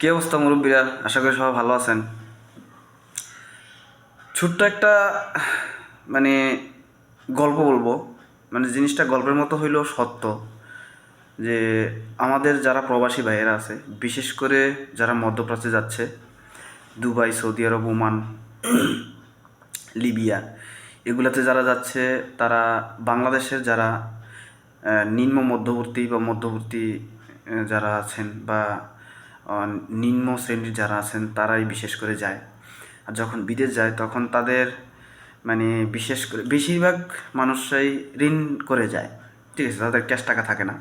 কি অবস্থা মুরব্বীরা? আশা করি সবাই ভালো আছেন। ছোট্ট একটা মানে গল্প বলব। মানে জিনিসটা গল্পের মতো হইলেও সত্য যে, আমাদের যারা প্রবাসী ভাইয়েরা আছে, বিশেষ করে যারা মধ্যপ্রাচ্যে যাচ্ছে, Dubai, Saudi Arab, Oman, Libya, এগুলাতে যারা যাচ্ছে, তারা বাংলাদেশের যারা নিম্ন মধ্যবর্তী বা মধ্যবর্তী যারা আছেন বা নিম্ন শ্রেণির যারা আছেন, তারাই বিশেষ করে যায়। আর যখন বিদেশ যায়, তখন তাদের মানে বিশেষ করে, বেশিরভাগ মানুষরাই ঋণ করে যায়। ঠিক আছে, তাদের ক্যাশ টাকা থাকে না।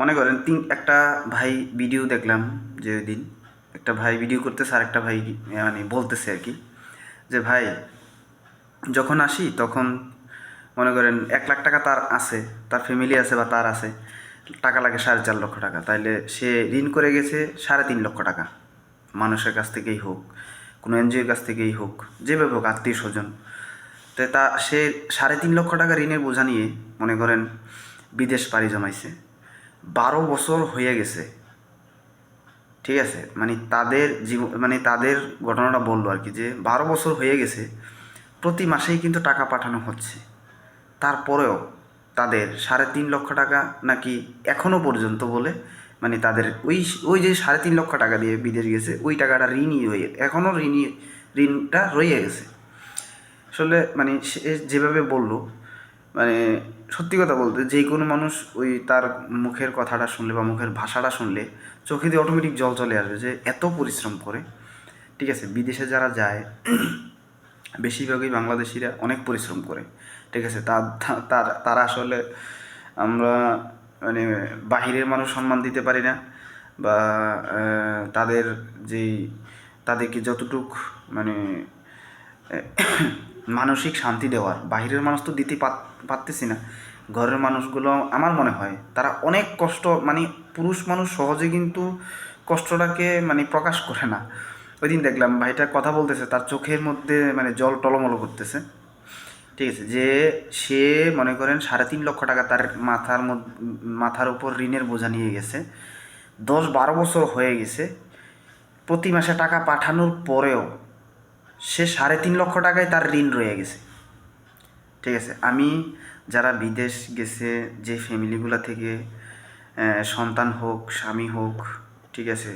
মনে করেন, তিন, একটা ভাই ভিডিও দেখলাম যে ওই দিন, একটা ভাই ভিডিও করতেছে আর একটা ভাই মানে বলতেছে আর কি, যে ভাই, যখন আসি, তখন মনে করেন, এক লাখ টাকা তার আছে, তার ফ্যামিলি আছে বা তার আছে। টাকা লাগে সাড়ে চার লক্ষ টাকা। তাইলে সে ঋণ করে গেছে সাড়ে তিন লক্ষ টাকা। মানুষের কাছ থেকেই হোক, কোনো এনজিওর কাছ থেকেই হোক, যেভাবে হোক, আত্মীয় স্বজন। তো তা সে সাড়ে তিন লক্ষ টাকা ঋণের বোঝা নিয়ে মনে করেন বিদেশ পাড়ি জমাইছে। বারো বছর হয়ে গেছে। ঠিক আছে? মানে তাদের জীবন মানে তাদের ঘটনাটা বলল আর কি যে, বারো বছর হয়ে গেছে, প্রতি মাসেই কিন্তু টাকা পাঠানো হচ্ছে। তারপরেও তাদের সাড়ে তিন লক্ষ টাকা নাকি এখনও পর্যন্ত বলে মানে তাদের ওই ওই যে সাড়ে তিন লক্ষ টাকা দিয়ে বিদেশ গেছে, ওই টাকাটা ঋণই হয়ে এখনও ঋণই, ঋণটা রয়ে গেছে। আসলে মানে সে যেভাবে বলল মানে সত্যি কথা বলতে যে কোনো মানুষ ওই তার মুখের কথাটা শুনলে বা মুখের ভাষাটা শুনলে চোখে দিয়ে অটোমেটিক জল চলে আসবে যে এত পরিশ্রম করে, ঠিক আছে? বিদেশে যারা যায় বেশিরভাগই বাংলাদেশিরা অনেক পরিশ্রম করে, ঠিক আছে? তার তারা আসলে আমরা মানে বাহিরের মানুষ সম্মান দিতে পারি না বা তাদের যেই, তাদেরকে যতটুক মানে মানসিক শান্তি দেওয়ার বাইরের মানুষ তো দিতে পার- পারতেছি না। ঘরের মানুষগুলো আমার মনে হয় তারা অনেক কষ্ট মানে পুরুষ মানুষ সহজে কিন্তু কষ্টটাকে মানে প্রকাশ করে না। ওই দিন দেখলাম ভাইটা কথা বলতেছে, তার চোখের মধ্যে মানে জল টলমল করতেছে। ঠিক আছে, যে সে মনে করেন সাড়ে তিন লক্ষ টাকা তার মাথার মাথার উপর ঋণের বোঝা নিয়ে গেছে। দশ বারো বছর হয়ে গেছে। প্রতি মাসে টাকা পাঠানোর পরেও সে সাড়ে তিন লক্ষ টাকায় তার ঋণ রয়ে গেছে। ঠিক আছে, আমি যারা বিদেশ গেছে, যে ফ্যামিলিগুলো থেকে সন্তান হোক, স্বামী হোক, ঠিক আছে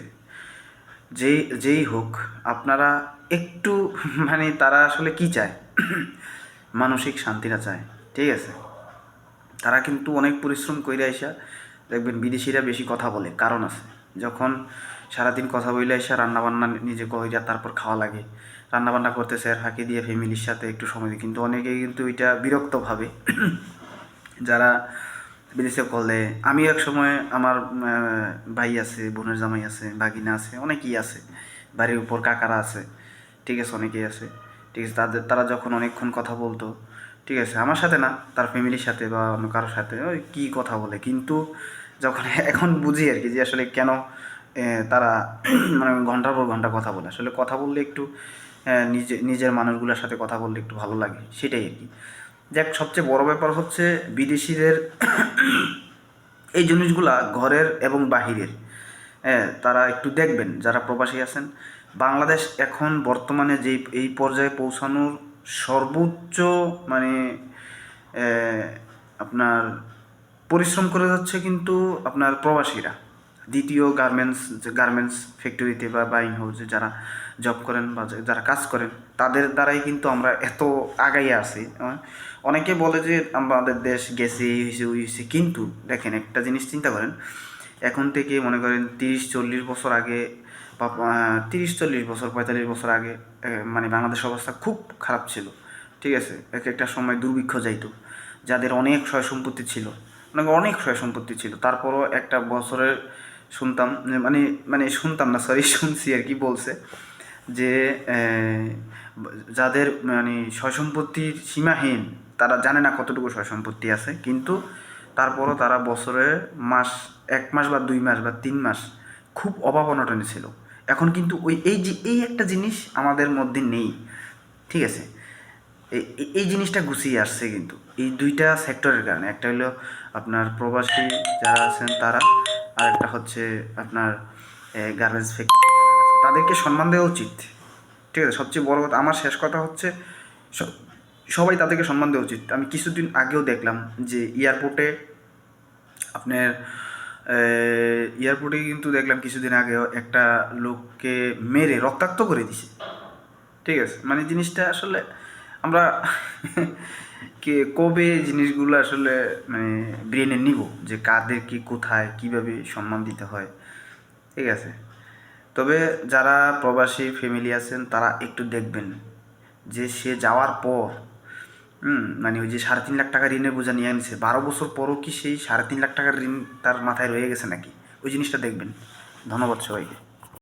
যেই যেই হোক, আপনারা একটু মানে তারা আসলে কি চায়? মানসিক শান্তিটা চায়, ঠিক আছে? তারা কিন্তু অনেক পরিশ্রম করে আইসা, দেখবেন বিদেশিরা বেশি কথা বলে, কারণ আছে। যখন সারাদিন কথা বলে আইসা, রান্নাবান্না নিজে কইরা তারপর খাওয়া লাগে। রান্নাবান্না করতেছে আর ফাঁকি দিয়ে ফ্যামিলির সাথে একটু সময় দিই কিন্তু অনেকেই কিন্তু এটা বিরক্ত ভাবে। যারা বিদেশে করলে আমি এক সময় আমার ভাই আছে, বোনের জামাই আছে বাগিনা আছে, অনেকেই আছে। বাড়ির উপর কাকারা আছে, ঠিক আছে, অনেকেই আছে। ঠিক আছে, তাদের, তারা যখন অনেকক্ষণ কথা বলতো, ঠিক আছে, আমার সাথে না, তার ফ্যামিলির সাথে বা অন্য কারোর সাথে, ওই কী কথা বলে। কিন্তু যখন এখন বুঝি আর কি যে আসলে কেন তারা মানে ঘণ্টার পর ঘণ্টা কথা বলে। আসলে কথা বললে একটু নিজে, নিজের মানুষগুলোর সাথে কথা বললে একটু ভালো লাগে, সেটাই আর কি। দেখ সবচেয়ে বড় ব্যাপার হচ্ছে বিদেশিদের এই জিনিসগুলা ঘরের এবং বাহিরের। হ্যাঁ তারা একটু দেখবেন যারা প্রবাসী আছেন। বাংলাদেশ এখন বর্তমানে যেই, এই পর্যায়ে পৌঁছানোর সর্বোচ্চ মানে আপনার পরিশ্রম করে যাচ্ছে কিন্তু আপনার প্রবাসীরা। দ্বিতীয় গার্মেন্টস যে গার্মেন্টস ফ্যাক্টরিতে বা বাইং হাউসে যারা জব করেন বা যারা কাজ করেন, তাদের দ্বারাই কিন্তু আমরা এত আগাইয়ে আছি। অনেকে বলে যে আমাদের দেশ গেছে, এই হয়েছে ওই হয়েছে কিন্তু দেখেন একটা জিনিস চিন্তা করেন, এখন থেকে মনে করেন তিরিশ, চল্লিশ বছর আগে বা তিরিশ, চল্লিশ বছর, পঁয়তাল্লিশ বছর আগে মানে বাংলাদেশ অবস্থা খুব খারাপ ছিল, ঠিক আছে? এক একটা সময় দুর্ভিক্ষ যাইতো, যাদের অনেক সয় সম্পত্তি ছিল মানে অনেক সয় সম্পত্তি ছিল। তারপরও একটা বছরের শুনতাম মানে মানে শুনতাম না সরি শুনছি আর কি, বলছে যে যাদের মানে সম্পত্তির সীমাহীন, তারা জানে না কতটুকু সম্পত্তি আছে, কিন্তু তারপরও তারা বছরে মাস, এক মাস বা দুই মাস বা তিন মাস খুব অভাব অনটনে ছিল। এখন কিন্তু ওই, এই যে, এই একটা জিনিস আমাদের মধ্যে নেই, ঠিক আছে? এই জিনিসটা গুছিয়ে আসছে কিন্তু, এই দুইটা সেক্টরের কারণে। একটা হলো আপনার প্রবাসী যারা আছেন তারা আর একটা হচ্ছে আপনার গার্মেন্টস ফ্যাক্টরি তাদেরকে সম্মান দেওয়া উচিত। ঠিক আছে? সবচেয়ে বড় কথা, আমার শেষ কথা হচ্ছে সবাই তাদেরকে সম্মান দেওয়া উচিত। আমি কিছুদিন আগেও দেখলাম যে এয়ারপোর্টে আপনার এয়ারপোর্টে কিন্তু দেখলাম কিছুদিন আগেও একটা লোককে মেরে রক্তাক্ত করে দিছে। ঠিক আছে? মানে জিনিসটা আসলে আমরা কে, কবে জিনিসগুলো আসলে মানে ব্রেনে নিব? যে কাদের কি, কোথায়, কীভাবে সম্মান দিতে হয়? ঠিক আছে? তবে যারা প্রবাসী ফ্যামিলি আছেন, তারা একটু দেখবেন যে সে যাওয়ার পর, হুম মানে ওই যে সাড়ে তিন লাখ টাকা ঋণের বোঝা নিয়ে আনছে, বারো বছর পরও কি সেই সাড়ে তিন লাখ টাকার ঋণ তার মাথায় রয়ে গেছে নাকি? ওই জিনিসটা দেখবেন। ধন্যবাদ সবাইকে।